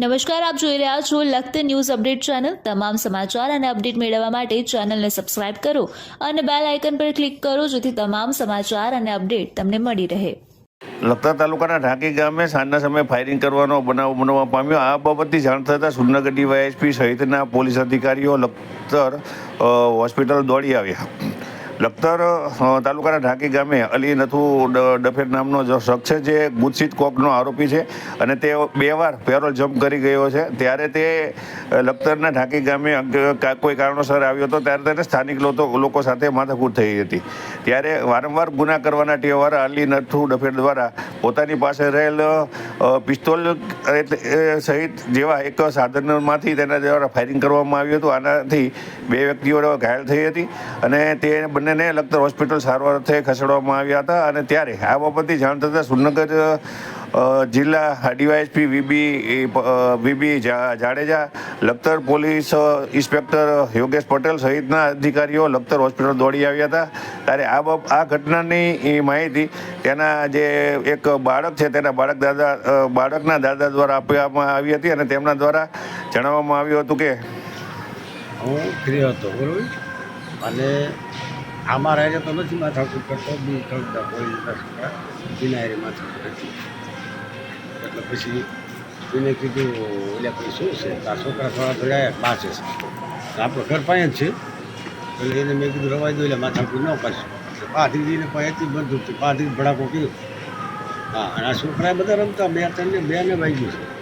નમસ્કાર, આપ જોઈ રહ્યા છો લખત ન્યૂઝ અપડેટ ચેનલ. તમામ સમાચાર અને અપડેટ મેળવવા માટે ચેનલને સબસ્ક્રાઇબ કરો અને બેલ આઇકન પર ક્લિક કરો જેથી તમામ સમાચાર અને અપડેટ તમને મળી રહે. લખતર તાલુકાના ઢાંકી ગામે સાંજના સમયે ફાયરિંગ કરવાનો બનાવ બનવા પામ્યો. આ બાબતથી જાણ થતાં સુરનગર ડીવાયએસપી સહિતના પોલીસ અધિકારીઓ લખતર હોસ્પિટલ દોડી આવ્યા. લખતર તાલુકાના ઢાંકી ગામે અલી નથુ ડફેર નામનો જો શખ્સ છે જે ગુચ્છિત કોકનો આરોપી છે અને તે બે વાર પેરોલ જમ્પ કરી ગયો છે. ત્યારે તે લખતરના ઢાંકી ગામે કોઈ કારણોસર આવ્યો હતો, ત્યારે તેને સ્થાનિક લોકો સાથે માથાકૂટ થઈ હતી. ત્યારે વારંવાર ગુના કરવાના ટેવાળા અલી નથુ ડફેર દ્વારા પોતાની પાસે રહેલ પિસ્તોલ સહિત જેવા એક સાધનમાંથી તેના દ્વારા ફાયરિંગ કરવામાં આવ્યું હતું. આનાથી બે વ્યક્તિઓ ઘાયલ થઈ હતી અને તે બંનેને લખતર હોસ્પિટલ સારવાર અર્થે ખસેડવામાં આવ્યા હતા અને ત્યારે આ બાબતથી જાણ થતાં સુરનગર જિલ્લા DYSP VB VB Jadeja, Lakhtar police inspector Yogesh Patel સહિતના અધિકારીઓ લખતર હોસ્પિટલ દોડી આવ્યા હતા. ત્યારે આ બાબ, આ ઘટનાની માહિતી તેના જે એક બાળક છે તેના બાળક દાદા બાળકના દાદા દ્વારા આપવામાં આવી હતી અને તેમના દ્વારા જણાવવામાં આવ્યું હતું કે હું ફ્રી હતો, બરાબર? અને આમાં રહે તો નથી માથાકૂટ કરતો, બી કરતા કોઈ છોકરા બિનારી માથાકૂટ એટલે પછી એને કીધું એટલે પછી શું છે? આ છોકરા થોડા થોડા પાસે છે. આપણો ઘર પાસે જ છે. એટલે એને મેં કીધું, રવાઈ દો, એટલે માથાકૂટ ન કરશું. પાથરીને પાસેથી બંધ હતું પાથરી ભડાકો કર્યો. હા, અને આ છોકરા બધા રમતા, બે તમને બે ને વાગ્યું છે.